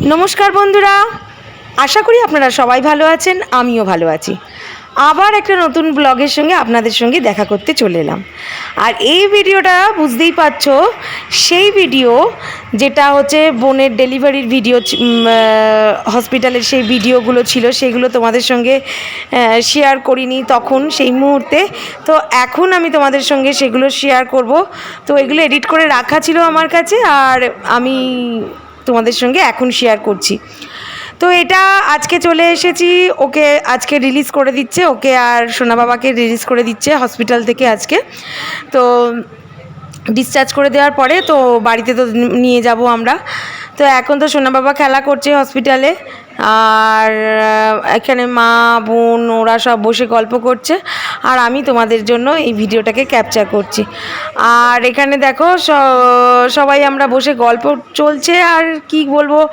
নমস্কার বন্ধুরা। আশা করি আপনারা সবাই ভালো আছেন, আমিও ভালো আছি। আবার একটা নতুন ব্লগের সঙ্গে আপনাদের সঙ্গে দেখা করতে চলে এলাম। আর এই ভিডিওটা বুঝতেই পারছ, সেই ভিডিও যেটা হচ্ছে বোনের ডেলিভারির ভিডিও হসপিটালের সেই ভিডিওগুলো ছিল, সেগুলো তোমাদের সঙ্গে শেয়ার করিনি তখন সেই মুহূর্তে। তো এখন আমি তোমাদের সঙ্গে সেগুলো শেয়ার করব। তো এগুলো এডিট করে রাখা ছিল আমার কাছে, আর আমি তোমাদের সঙ্গে এখন শেয়ার করছি। তো এটা আজকে চলে এসেছি, ওকে আজকে রিলিজ করে দিচ্ছে, ওকে আর সোনা বাবাকে রিলিজ করে দিচ্ছে হসপিটাল থেকে আজকে। তো ডিসচার্জ করে দেওয়ার পরে তো বাড়িতে তো নিয়ে যাব আমরা। তো এখন তো সোনা বাবা খেলা করছে হসপিটালে আর এখানে মা বোন ওরা সব বসে গল্প করছে। আর আমি তোমাদের জন্য এই ভিডিওটাকে ক্যাপচার করছি। আর এখানে দেখো স- সবাই আমরা বসে গল্প চলছে। আর কি বলব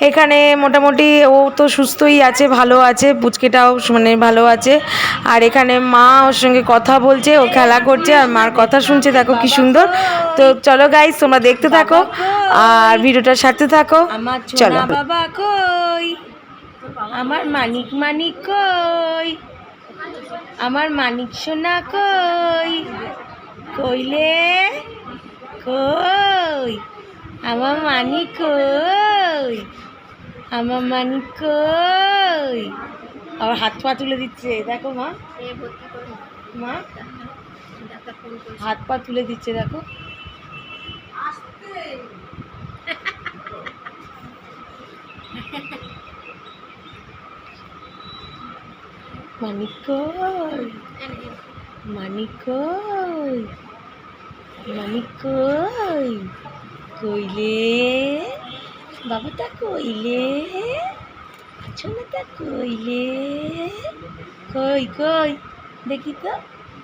এখানে মোটামুটি ও তো সুস্থই আছে ভালো আছে পুচকেটাও মানে ভালো আছে। আর এখানে মা ওর সঙ্গে কথা বলছে ও খেলা করছে আর মার কথা শুনছে। দেখো কি সুন্দর। তো চলো গাইস তোমরা দেখতে থাকো। আর ভিডিওটা সারতে থাকো। চলো। চলো বাবা কই? আমার মানিক মানিক কই? আমার মানিক সোনা কই? কইলে? কই? আমার মানিক কই? আমার মানিক কই? আবার হাত পা তুলে দিচ্ছে, দেখো মা। মা, হাত পা তুলে দিচ্ছে, দেখো। কই মানিক কই মানিক কই কইলে? বাবাটা কইলে? ছোনাটা কইলে? কই কই? দেখি তো,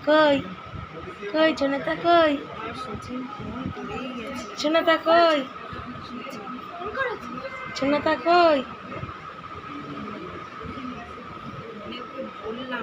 কই? কই ছোনাটা কই? ছোনাটা কই? ছোনাটা কই?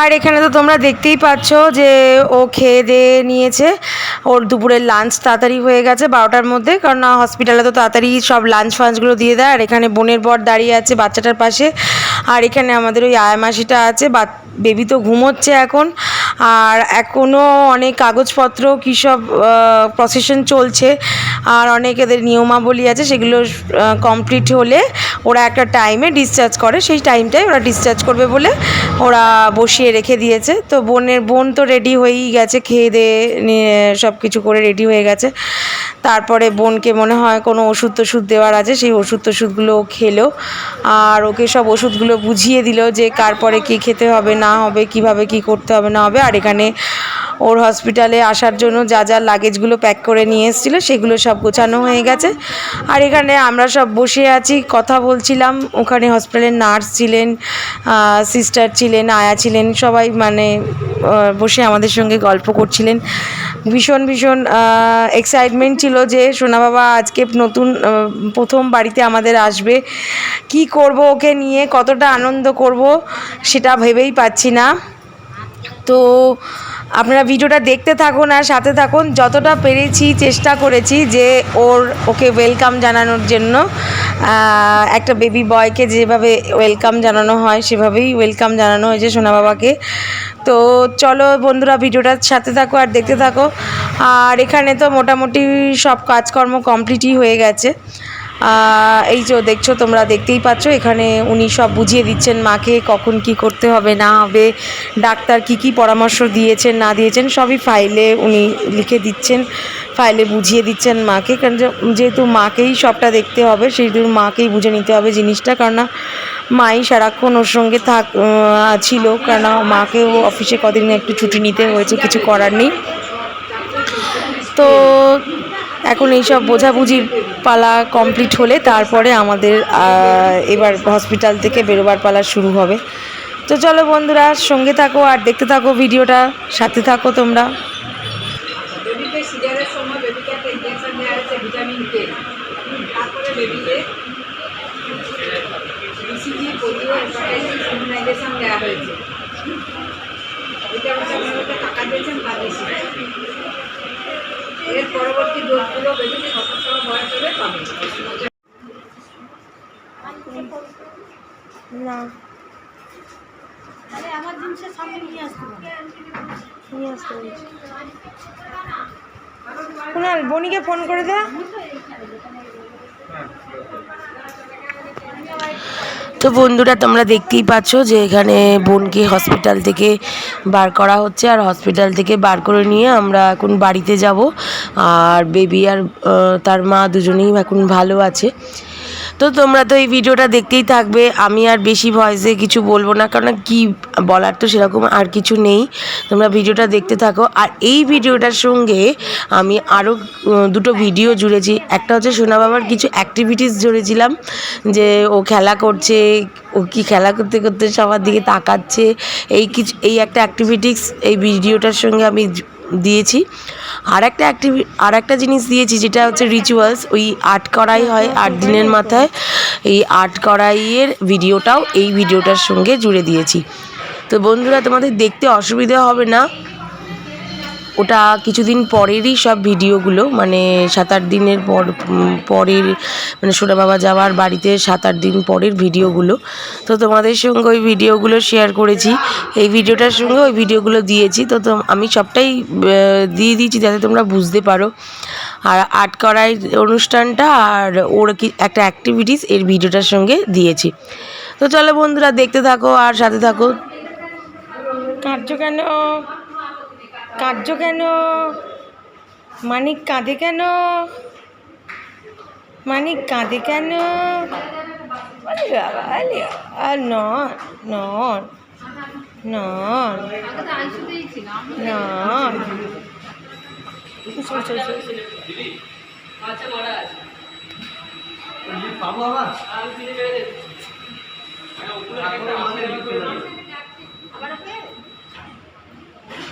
আর এখানে তো তোমরা দেখতেই পাচ্ছ যে ও খেয়ে দিয়ে নিয়েছে। ওর দুপুরের লাঞ্চ তাড়াতাড়ি হয়ে গেছে বারোটার মধ্যে। কারণ হসপিটালে তো তাড়াতাড়ি সব লাঞ্চ ফাঞ্চগুলো দিয়ে দেয়। আর এখানে বোনের বর দাঁড়িয়ে আছে বাচ্চাটার পাশে। আর এখানে আমাদের ওই আয়া মাসিটা আছে বা বেবি তো ঘুমোচ্ছে এখন। আর এখনও অনেক কাগজপত্র কী সব প্রসেশন চলছে। আর অনেক এদের নিয়মাবলী আছে, সেগুলো কমপ্লিট হলে ওরা একটা টাইমে ডিসচার্জ করে। সেই টাইমটাই ওরা ডিসচার্জ করবে বলে ওরা বসিয়ে রেখে দিয়েছে। তো বোনের, বোন তো রেডি হয়েই গেছে, খেয়ে দিয়ে সব কিছু করে রেডি হয়ে গেছে। তারপরে বোনকে মনে হয় কোনো ওষুধ টষুধ দেওয়ার আছে, সেই ওষুধ টষুধগুলো খেলো। আর ওকে সব ওষুধগুলো বুঝিয়ে দিল যে কার পরে কী খেতে হবে না হবে কীভাবে কি করতে হবে না হবে। আর এখানে ওর হসপিটালে আসার জন্য যা যা লাগেজগুলো প্যাক করে নিয়ে এসেছিল, সেগুলো সব গোছানো হয়ে গেছে। আর এখানে আমরা সব বসে আছি, কথা বলছিলাম। ওখানে হসপিটালের নার্স ছিলেন সিস্টার ছিলেন, আয়া ছিলেন, সবাই মানে বসে আমাদের সঙ্গে গল্প করছিলেন। ভীষণ ভীষণ এক্সাইটমেন্ট ছিল যে, সোনা বাবা আজকে নতুন প্রথম বাড়িতে আমাদের আসবে। কি করব ওকে নিয়ে, কতটা আনন্দ করব, সেটা ভেবেই পাচ্ছি না। তো আপনারা ভিডিওটা দেখতে থাকুন আর সাথে থাকুন। যতটা পেরেছি, চেষ্টা করেছি যে ওর, ওকে ওয়েলকাম জানানোর জন্য। একটা বেবি বয়কে যেভাবে ওয়েলকাম জানানো হয়, সেভাবেই ওয়েলকাম জানানো হয়েছে সোনা বাবাকে। তো চলো বন্ধুরা ভিডিওটার সাথে থাকো আর দেখতে থাকো। আর এখানে তো মোটামুটি সব কাজকর্ম কমপ্লিটই হয়ে গেছে। এই যে দেখছ, তোমরা দেখতেই পাচ্ছ, এখানে উনি সব বুঝিয়ে দিচ্ছেন মাকে কখন কি করতে হবে, না হবে, ডাক্তার কি কি পরামর্শ দিয়েছেন, না দিয়েছেন, সবই ফাইলে উনি লিখে দিচ্ছেন ফাইলে বুঝিয়ে দিচ্ছেন মাকে, কারণ যেহেতু মাকেই সবটা দেখতে হবে, সেহেতু মাকেই বুঝে নিতে হবে জিনিসটা কারণ না মাই সারাক্ষণ ওর সঙ্গে থাক ছিল কেন মাকেও অফিসে কদিন একটু ছুটি নিতে হয়েছে, কিছু করার নেই। তো এখন এইসব বোঝাবুঝির পালা কমপ্লিট হলে তারপরে আমাদের এবার হসপিটাল থেকে বেরোবার পালা শুরু হবে। তো চলো বন্ধুরা, সঙ্গে থাকো আর দেখতে থাকো ভিডিওটা, সাথে থাকো তোমরা। পরবর্তী ডোজগুলো বেশি বয়স হলে পাবে। না। তাহলে আমার জিনিসের সামনে নিয়ে আসতে নিয়ে আসতে কুনাল বনিকে ফোন করে দে। তো বন্ধুরা, তোমরা দেখতেই পাচ্ছ যে এখানে বোনকে হসপিটাল থেকে বার করা হচ্ছে। আর হসপিটাল থেকে বার করে নিয়ে আমরা এখন বাড়িতে যাব। আর বেবি আর তার মা দুজনেই এখন ভালো আছে। তো তোমরা তো এই ভিডিওটা দেখতেই থাকবে। আমি আর বেশি ভয়েসে কিছু বলব না, কারণ কি বলার তো সেরকম আর কিছু নেই। তোমরা ভিডিওটা দেখতে থাকো। আর এই ভিডিওটার সঙ্গে আমি আরও দুটো ভিডিও জুড়েছি। একটা হচ্ছে সোনা বাবার কিছু অ্যাক্টিভিটিস জুড়েছিলাম, যে ও খেলা করছে, ও কি খেলা করতে করতে সবার দিকে তাকাচ্ছে। এই কিছু, এই একটা অ্যাক্টিভিটিস এই ভিডিওটার সঙ্গে আমি দিয়েছি। আর একটা অ্যাক্টিভি আর একটা জিনিস দিয়েছি যেটা হচ্ছে রিচুয়ালস ওই আট কড়াই হয় আট দিনের মাথায়। এই আট কড়াইয়ের ভিডিওটাও এই ভিডিওটার সঙ্গে জুড়ে দিয়েছি। তো বন্ধুরা, তোমাদের দেখতে অসুবিধা হবে না। ওটা কিছুদিন পরেরই সব ভিডিওগুলো মানে সাত আট দিনের পর পরের মানে সোনা বাবা যাওয়ার বাড়িতে সাত আট দিন পরের ভিডিওগুলো। তো তোমাদের সঙ্গে ওই ভিডিওগুলো শেয়ার করেছি। এই ভিডিওটার সঙ্গে ওই ভিডিওগুলো দিয়েছি। তো আমি সবটাই দিয়ে দিয়েছি যাতে তোমরা বুঝতে পারো। আর আর্ট করাই অনুষ্ঠানটা আর ওর কি, একটা অ্যাক্টিভিটিস এর ভিডিওটার সঙ্গে দিয়েছি। তো চলো বন্ধুরা দেখতে থাকো আর সাথে থাকো। কাঁদছো কেন কাঁদছো কেন? মানিক কাঁদে কেন? মানিক কাঁদে কেন? আরে বাবা, আরে আর নন নন নন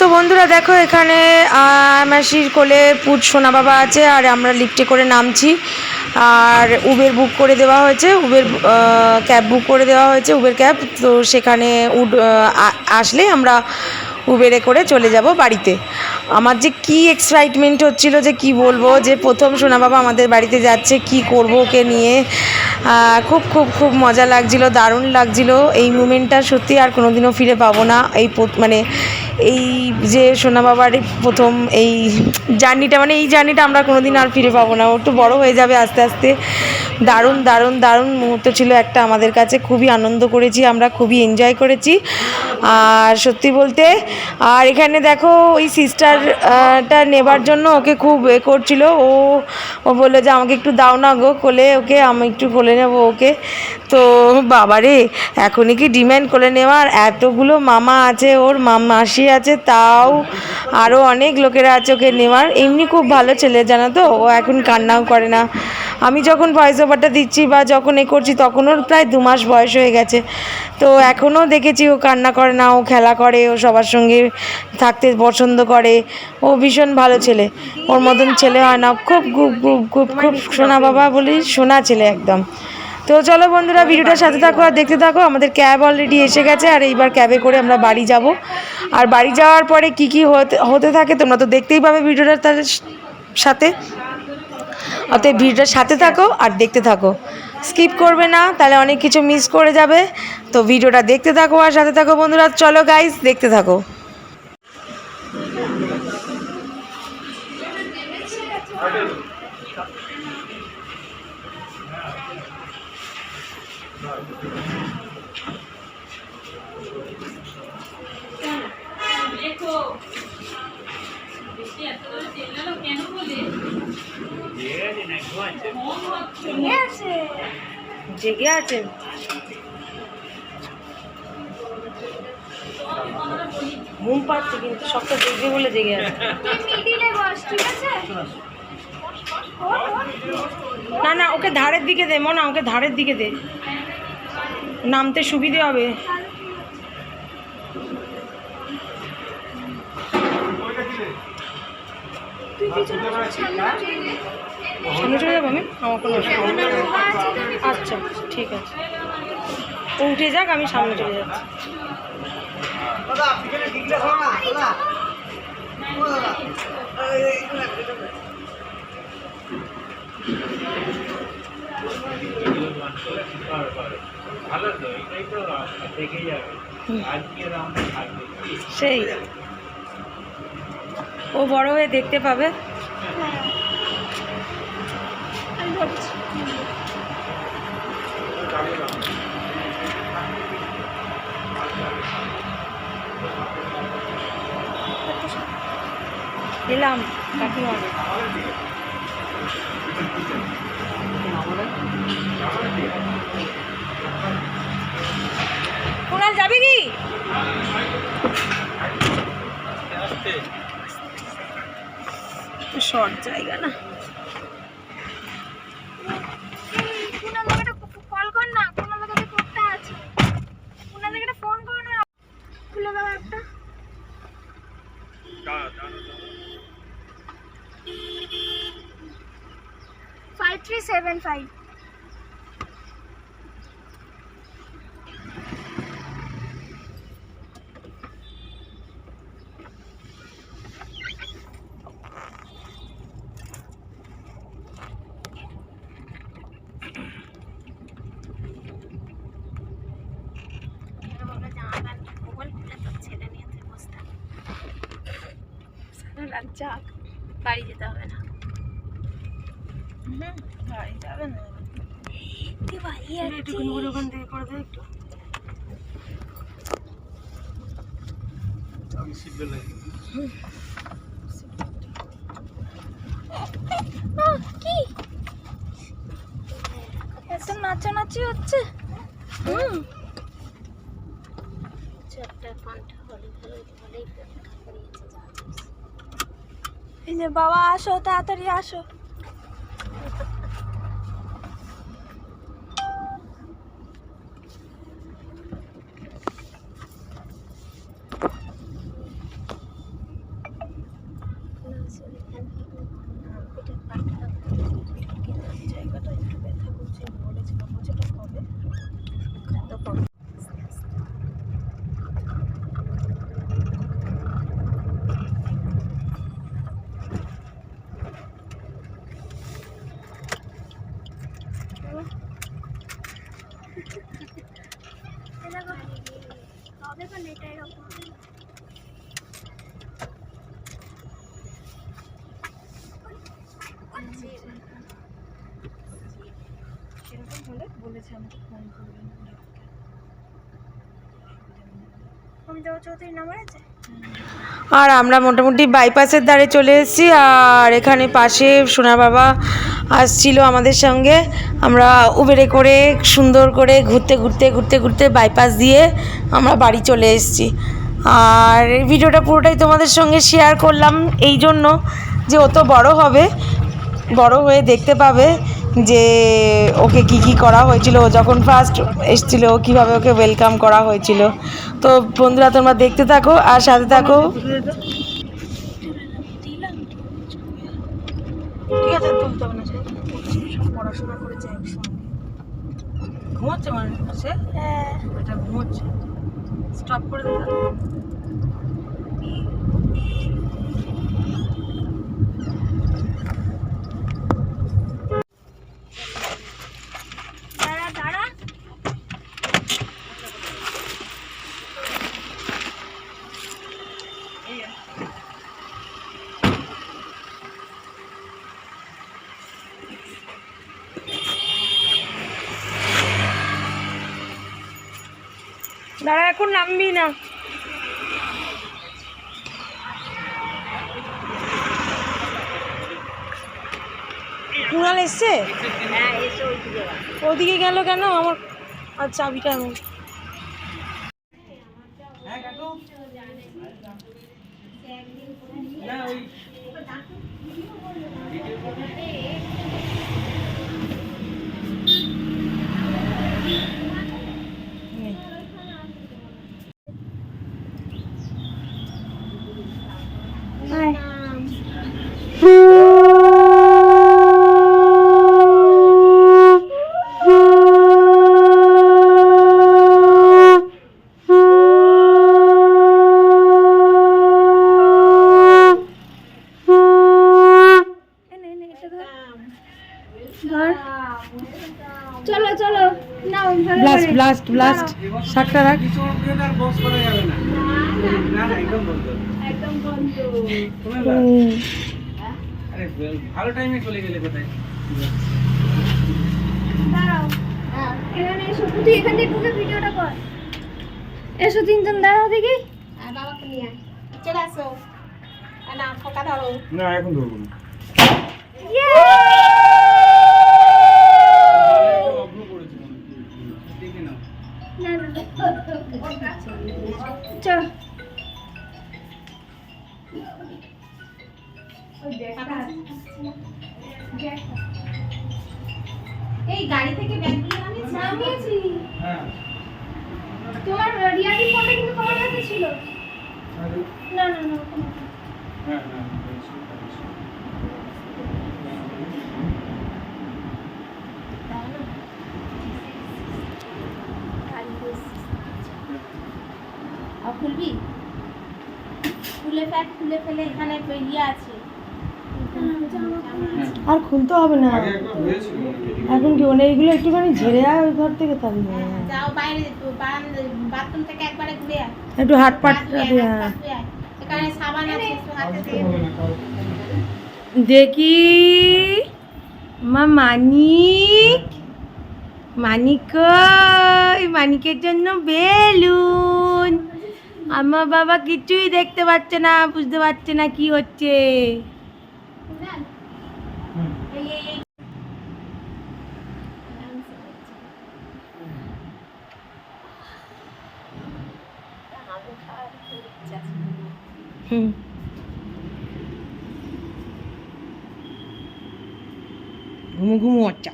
তো বন্ধুরা দেখো এখানে মাসির কোলে পুজ সোনা বাবা আছে আর আমরা লিফটে করে নামছি। আর উবের বুক করে দেওয়া হয়েছে। উবের ক্যাব বুক করে দেওয়া হয়েছে উবের ক্যাব তো সেখানে উড আসলে আমরা উবেরে করে চলে যাব বাড়িতে। আমার যে কি এক্সাইটমেন্ট হচ্ছিল যে কি বলব, যে প্রথম সোনা বাবা আমাদের বাড়িতে যাচ্ছে, কি করব ওকে নিয়ে। খুব খুব খুব মজা লাগছিল, দারুণ লাগছিল। এই মুমেন্টটা সত্যি আর কোনোদিনও ফিরে পাবো না। এই মানে এই যে সোনা বাবার প্রথম এই জার্নিটা মানে এই জার্নিটা আমরা কোনোদিন আর ফিরে পাবো না। ও একটু বড় হয়ে যাবে আস্তে আস্তে। দারুণ দারুণ দারুণ মুহূর্ত ছিল একটা আমাদের কাছে। খুবই আনন্দ করেছি, আমরা খুবই এনজয় করেছি। আর সত্যি বলতে, আর এখানে দেখো, ওই সিস্টারটা নেবার জন্য ওকে খুব এ করছিল। ও ও বলল যে, আমাকে একটু দাও না গো কোলে, ওকে আমি একটু কোলে নেব ওকে। তো বাবারে, এখনই কি ডিম্যান্ড করে নেওয়ার? এতগুলো মামা আছে, ওর মামা মাসি আছে, তাও আরও অনেক লোকেরা আছে ওকে নেওয়ার। এমনি খুব ভালো ছেলে, জানো তো? ও এখন কান্নাও করে না। আমি যখন ভয়েস ওভারটা দিচ্ছি বা যখন এ করছি, তখন ওর প্রায় দু মাস বয়স হয়ে গেছে। তো এখনও দেখেছি ও কান্না করে না, ও খেলা করে, ও সবার সঙ্গে থাকতে পছন্দ করে। ও ভীষণ ভালো ছেলে। ওর মতন ছেলে হয় না। খুব খুব খুব খুব খুব সোনা বাবা বলি, সোনা ছেলে একদম। তো চলো বন্ধুরা, ভিডিওটার সাথে থাকো আর দেখতে থাকো, আমাদের ক্যাব অলরেডি এসে গেছে আর এইবার ক্যাবে করে আমরা বাড়ি যাব। আর বাড়ি যাওয়ার পরে কি কি হতে হতে থাকে তোমরা তো দেখতেই পাবে ভিডিওটার তার সাথে। অতএব ভিডিওটার সাথে থাকো আর দেখতে থাকো। স্কিপ করবে না, তাহলে অনেক কিছু মিস করে যাবে। তো ভিডিওটা দেখতে থাকো আর সাথে থাকো বন্ধুরা, চলো গাইস দেখতে থাকো। জেগে আছে। ঘুম পাচ্ছে কিন্তু, সবটা জেগে বলে জেগে আছে। না না, ওকে ধারের দিকে দে, মনা, ওকে ধারের দিকে দে। নামতে সুবিধে হবে। সামনে চলে। যাব আমি? আমার কোনো অসুবিধা আচ্ছা ঠিক আছে। ও উঠে যাক, আমি সামনে চলে যাচ্ছি। ভালো তো এটাই তো থেকে যাবে। আজকে রাউন্ডে থাকবে। সেই। ও বড় হয়ে দেখতে পাবে? আমি ধরছি। কুণাল যাবি কি? শর্ট জায়গা না। এই, কুনাল দাকে একটা কল কর না কুনাল দাকে করতে আছে কুনাল দাকে একটা ফোন কর না খুলে দাও একটা ফাইভ থ্রি সেভেন ফাইভ যাক বাড়ি যেতে হবে না বাড়ি যাবে না তুই বাড়ি একটুখানি করে ওখান থেকে করে দে একটু আমি সিট বেল্ট লাগিয়ে কি? এত নাচানাচি হচ্ছে। হুম। এই যে বাবা আসো তাড়াতাড়ি আসো। হবে এরকম সেরকম হলে বলেছে আমাকে ফোন করবেন। দেবো চৌধুরী নাম্বার আছে? আর আমরা মোটামুটি বাইপাসের ধারে চলে এসেছি, আর এখানে পাশে সোনা বাবা আসছিল আমাদের সঙ্গে। আমরা উবেরে করে সুন্দর করে ঘুরতে ঘুরতে ঘুরতে ঘুরতে বাইপাস দিয়ে আমরা বাড়ি চলে এসেছি। আর ভিডিওটা পুরোটাই তোমাদের সঙ্গে শেয়ার করলাম এই জন্য যে ও তো বড় হবে, বড় হয়ে দেখতে পাবে। যে ওকে কি কি করা হয়েছিল যখন ফার্স্ট এসেছিল কীভাবে ওকে ওয়েলকাম করা হয়েছিল। তো বন্ধুরা, তোমরা দেখতে থাকো আর সাথে থাকো। ঠিক আছে পড়াশোনা করেছে ঘুমোচ্ছে মানে ঘুমোচ্ছে। স্টপ করে দাঁড়া দাঁড়া দাঁড়া এখন নামবি না। কুণাল এসছে? ওদিকে গেল কেন? আমার আর চাবিটা আমার চলো লাস্ট শাকটা রাখ ভালো টাইমে গেলে কোথায় এসো তিনজন দাঁড়াও দেখি। না এখন ধরবো না। চলো এই গাড়ি থেকে ব্যাগগুলো নামিয়েছি নামিয়েছি হ্যাঁ তোমার রিয়ালিটি ফোনটা কিন্তু তোমার কাছে ছিল? না না না না। হ্যাঁ হ্যাঁ বলছি, বলছি। আর খুলবি? খুলে ফেল খুলে ফেলে এখানে ইয়ে আছে। আর খুলতে হবে না। এখন কি মানে এইগুলো একটুখানি ঝেড়ে আয় ওই ঘর থেকে তাহলে? যাও বাইরে বাথরুম থেকে একবারে ঘুরে আয়। একটু হাত পাট। এখানে সাবান আছে একটু হাতে দেখি। মা মানিক। মানিক? মানিকের জন্য বেলুন। আমার বাবা কিছুই দেখতে পাচ্ছে না, বুঝতে পারছে না কি হচ্ছে। হুম। ঘুমো ঘুমো হচ্ছা।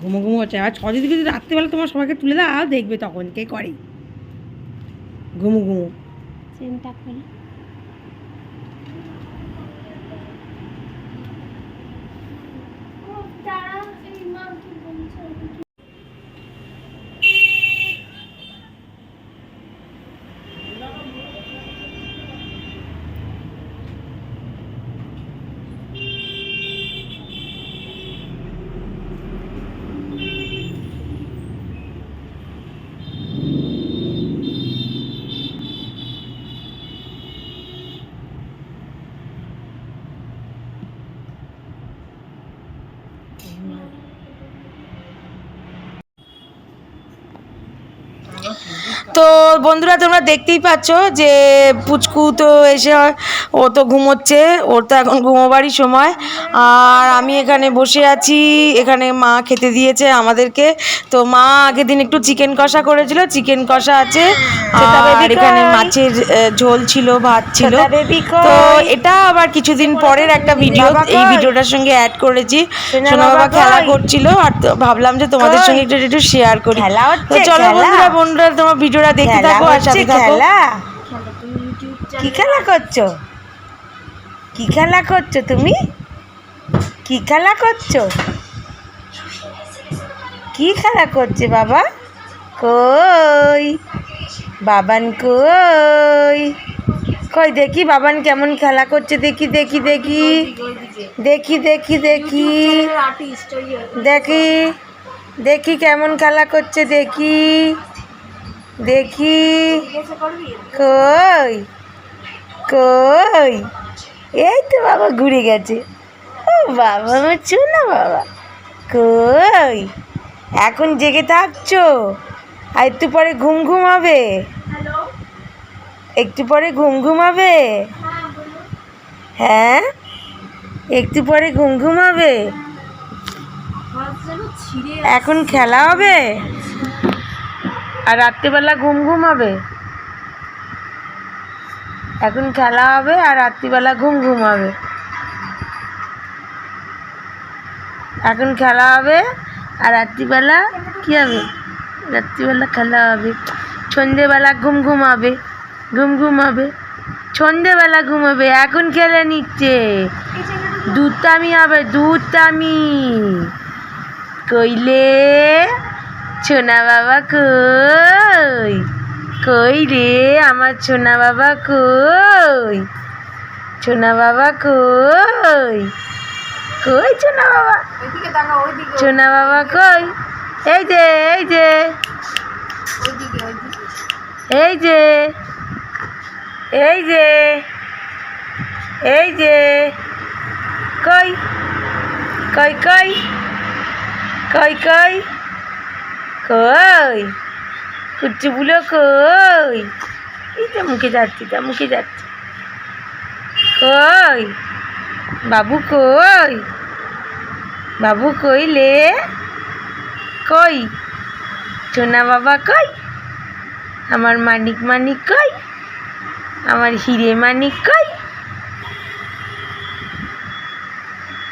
ঘুমো ঘুমো আর দিকে যদি রাত্রেবেলা তোমার সবাইকে তুলে দাও, দেখবে তখন কে করে। ঘুমো ঘুমু। চেনটা খুলে ও দাঁড়া এই মা কি বলছে তো বন্ধুরা তোমরা দেখতেই পাচ্ছ যে পুচকু তো এসে ও তো ঘুমোচ্ছে ওর তো এখন ঘুমোবারই সময়। আর আমি এখানে বসে আছি এখানে মা খেতে দিয়েছে আমাদেরকে। তো মা আগের দিন একটু চিকেন কষা করেছিল চিকেন কষা আছে। আর এখানে মাছের ঝোল ছিল ভাত ছিল। তো এটা আবার কিছুদিন পরের একটা ভিডিও এই ভিডিওটার সঙ্গে অ্যাড করেছি। সোনা বাবা খেলা করছিল আর ভাবলাম যে তোমাদের সঙ্গে একটু একটু শেয়ার করি। তো চলো বন্ধুরা বন্ধুরা তোমার ভিডিওটা দেখতে থাকো সাথে থাকো কি খেলা করছ? কি খেলা করছ তুমি? কি খেলা করছ? কি খেলা করছে বাবা? কই? বাবান কই? কই দেখি বাবান কেমন খেলা করছে দেখি দেখি দেখি। দেখি দেখি দেখি। দেখি দেখি কেমন খেলা করছে দেখি। দেখি। কই? কই? এই তো বাবা ঘুরে গেছে। ও বাবা আমার চুনা বাবা। কই? এখন জেগে থাকছো? আর একটু পরে ঘুম ঘুম হবে একটু পরে ঘুম ঘুম হবে হ্যাঁ? একটু পরে ঘুম ঘুম হবে এখন খেলা হবে? আর রাত্রিবেলা ঘুম ঘুম হবে এখন খেলা হবে আর রাত্রিবেলা ঘুম ঘুম হবে এখন খেলা হবে আর রাত্রিবেলা কী হবে? রাত্রিবেলা খেলা হবে। সন্ধেবেলা ঘুম ঘুম হবে ঘুম ঘুম হবে সন্ধেবেলা ঘুমাবে। এখন খেলে নিচ্ছে। দুধটামি হবে দুধটামি কইলে সোনা বাবা কই? কই রে আমার সোনা বাবা কই? সোনা বাবা কই? কই সোনা বাবা? সোনা বাবা কই? এই যে এই যে। এই যে এই যে এই যে। কই? কই কই? কই কই? কই? কুচুগুলো কই? এই তো মুখে যাচ্ছি তা মুখে যাচ্ছি। কই? বাবু কই? বাবু কইলে? কই? সোনা বাবা কই? আমার মানিক মানিক কই? আমার হিরে মানিক কই?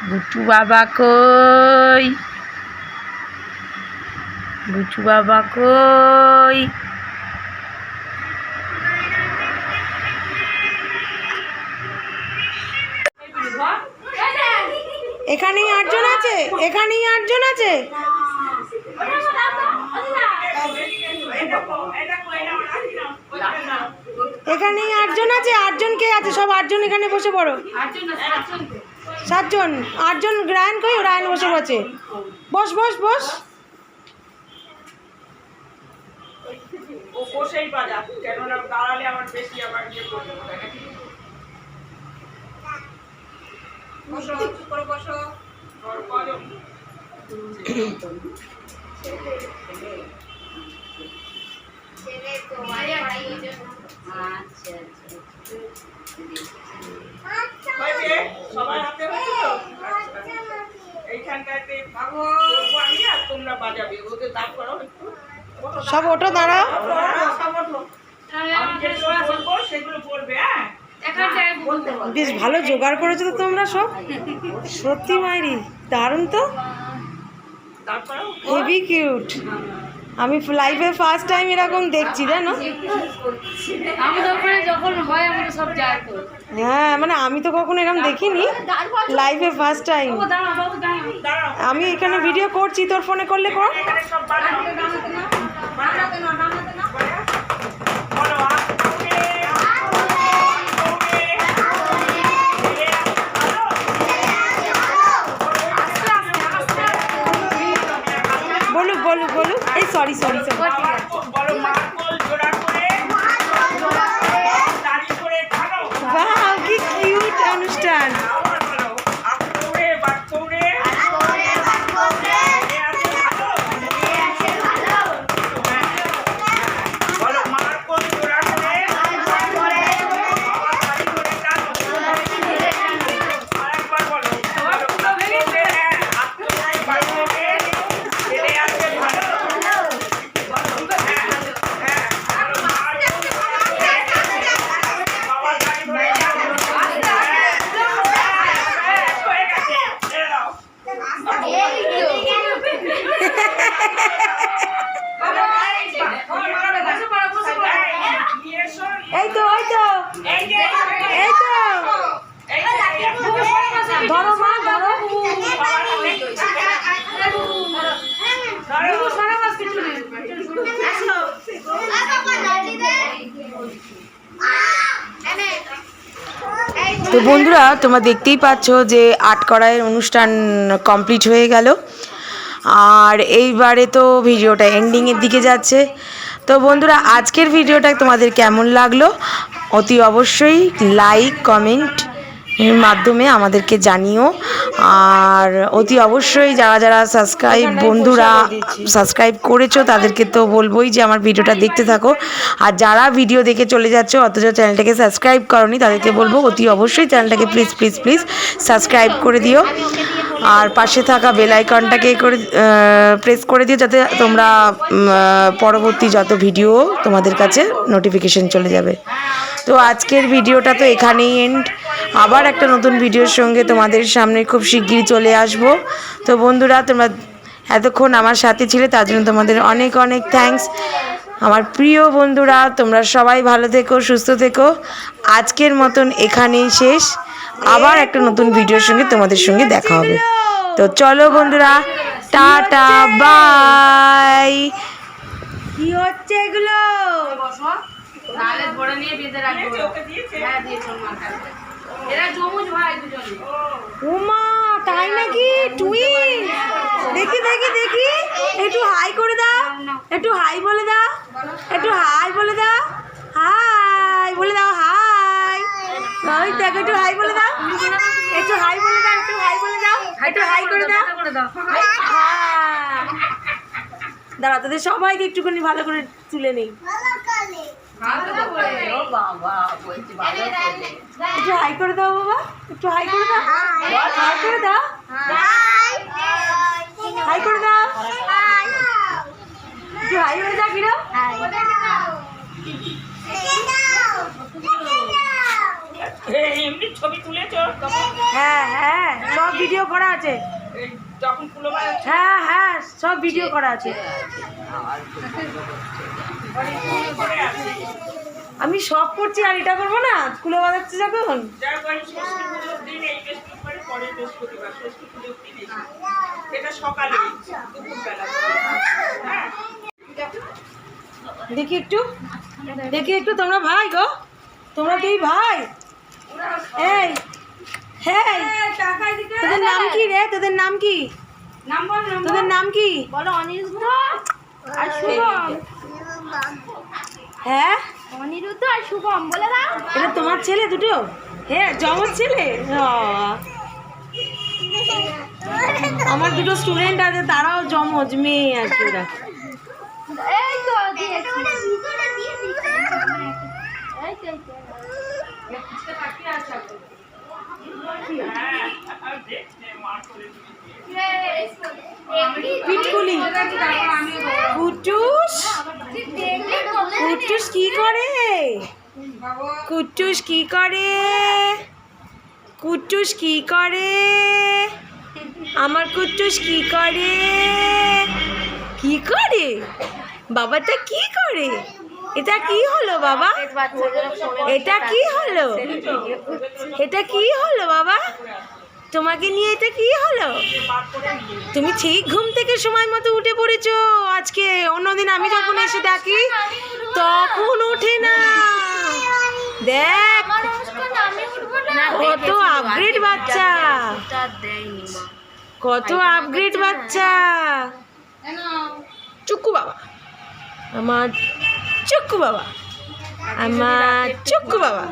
বুটু বাবা কই? বুটু বাবা কই? এখানেই আটজন আছে? এখানেই আটজন আছে? এখানেই আটজন আছে? আটজন কে আছে? সব আটজন এখানে বসে পড়ো। সাতজন। আটজন, রায়ন কই? রায়ন বসে পড়ছে। বস বস বস ও বসেই বাজা, কেননা দাঁড়ালে আমার বেশি আবার ইয়ে করবে বসো চুপ করে বসো। কজন ছেলে তো বাড়ি বাড়ি ওই জন্য আচ্ছা। এইখানটাতে করব আমি আর তোমরা বাজাবে, ওদের দাম করো একটু। সব ওঠো, দাঁড়াও। বেশ ভালো জোগাড় করেছ তো তোমরা সব। সত্যি মাইরি, দারুণ তো। হেভি কিউট আমি লাইফে ফার্স্ট টাইম এরকম দেখছি, জানো? হয় মানে আমি তো কখনো এরকম দেখিনি। লাইফে ফার্স্ট টাইম আমি এখানে ভিডিও করছি, তোর ফোনে করলে কর। সরি সরি সরি বলো মার্কল জোড়া করে দাড়ি করে খানো বাহ কি কিউট অনুষ্ঠান আবার বলো হাত কৌড়ে বাট কৌড়ে লেগে আছে ভালো বলো মার্কল জোড়া করে আবার দাড়ি করে টানো আরেকবার বলো বলো হাত কৌড়ে হ্যাঁ হাত কৌড়ে বাট কৌড়ে লেগে আছে ভালো বলো হ্যাঁ হ্যাঁ বলো মার্কল জোড়া করে বাবা দাড়ি করে টানো হয়ে গেছে ছেড়ে দাও এই তো এই তো এই তো ধরো মা ধরো তো বন্ধুরা, তোমরা দেখতেই পাচ্ছ যে আট কড়াইয়ের অনুষ্ঠান কমপ্লিট হয়ে গেল। আর এইবারে তো ভিডিওটা এন্ডিংয়ের দিকে যাচ্ছে। তো বন্ধুরা, আজকের ভিডিওটা তোমাদের কেমন লাগল? অতি অবশ্যই লাইক কমেন্ট মাধ্যমে আমাদেরকে জানিও। আর অতি অবশ্যই যারা যারা সাবস্ক্রাইব বন্ধুরা সাবস্ক্রাইব করেছ তাদেরকে তো বলবোই যে আমার ভিডিওটা দেখতে থাকো। আর যারা ভিডিও দেখে চলে যাচ্ছ অথচ চ্যানেলটাকে সাবস্ক্রাইব করনি তাদেরকে বলব অতি অবশ্যই চ্যানেলটাকে প্লিজ প্লিজ প্লিজ সাবস্ক্রাইব করে দিও। আর পাশে থাকা বেল আইকনটাকে করে প্রেস করে দিও যাতে তোমরা পরবর্তী যত ভিডিও তোমাদের কাছে নোটিফিকেশন চলে যাবে। তো আজকের ভিডিওটা তো এখানেই এন্ড আবার একটা নতুন ভিডিওর সঙ্গে তোমাদের সামনে খুব শিগগিরই চলে আসব। তো বন্ধুরা, তোমরা এতক্ষণ আমার সাথে ছিলে, তার জন্য তোমাদের অনেক অনেক থ্যাঙ্কস আমার প্রিয় বন্ধুরা তোমরা সবাই ভালো থেকো সুস্থ থেকো। আজকের মতন এখানেই শেষ। আবার একটা নতুন ভিডিওর সঙ্গে তোমাদের সঙ্গে দেখা হবে। তো চলো বন্ধুরা টাটা বাই। কি হচ্ছে এগুলো? তাহলে ধরে নিয়ে বেঁধে রাখব। হ্যাঁ দিয়ে তোর মার কাছে এরা জমুজ ভাই দুজনে। উমা তাই নাকি? টুইন দেখি দেখি দেখি। একটু হাই করে একটু হাই বলে দাও। একটু হাই বলে দাও। হাই বলে দাও হাই। ওই দেখো একটু হাই বলে দাও। একটু হাই বলে দাও একটু হাই বলে দাও। একটু হাই করে দাও করে দাও। হাই। দাঁড়া তোদের সবাইকে একটুখানি ভালো করে তুলে নেই। একটু হাই করে দাও বাবা। একটু হাই করে দাও। হাই করে দাও। হাই করে দাও। একটু হাই হয়ে যা কিরম? এই এমনি ছবি তুলেছো? হ্যাঁ হ্যাঁ সব ভিডিও করা আছে। এই যখন ফুলবা হ্যাঁ হ্যাঁ সব ভিডিও করা আছে। আমি সব করছি আর এটা করব না? স্কুলে বাজাচ্ছি যখন। এটা সকালে দুপুরবেলা। হ্যাঁ। দেখি একটু। দেখি একটু তোমরা ভাই গো। তোমরা দুই ভাই? এই হ্যাঁ তোদের নাম কি রে? তোদের নাম কি? তোদের নাম কি? বলো অনিরুদ্ধ। আর শুভম। হ্যাঁ? অনিরুদ্ধ আর শুভম বলে দাও। এটা তোমার ছেলে দুটো? হ্যাঁ জমজ ছেলে? আমার দুটো স্টুডেন্ট আছে তারাও জমজ মেয়ে আর কি ওরা। এই তো পিটকুলি। কুটুস কি করে? কুটুস কি করে? কুটুস কি করে? আমার কুটুস কি করে? কি করে? বাবাটা কি করে? এটা কি হলো বাবা? এটা কি হলো? এটা কি হলো বাবা? তোমাকে নিয়ে এটা কি হলো? তুমি ঠিক ঘুম থেকে সময় মতো উঠে পড়েছো। আজকে অন্যদিন আমি যখন এসে ডাকি, তখন ওঠে না। দেখ, কত আপগ্রেড বাচ্চা। কত আপগ্রেড বাচ্চা। চুকু বাবা। আমার চুক্কু বাবা। আমার চুক্কু বাবা।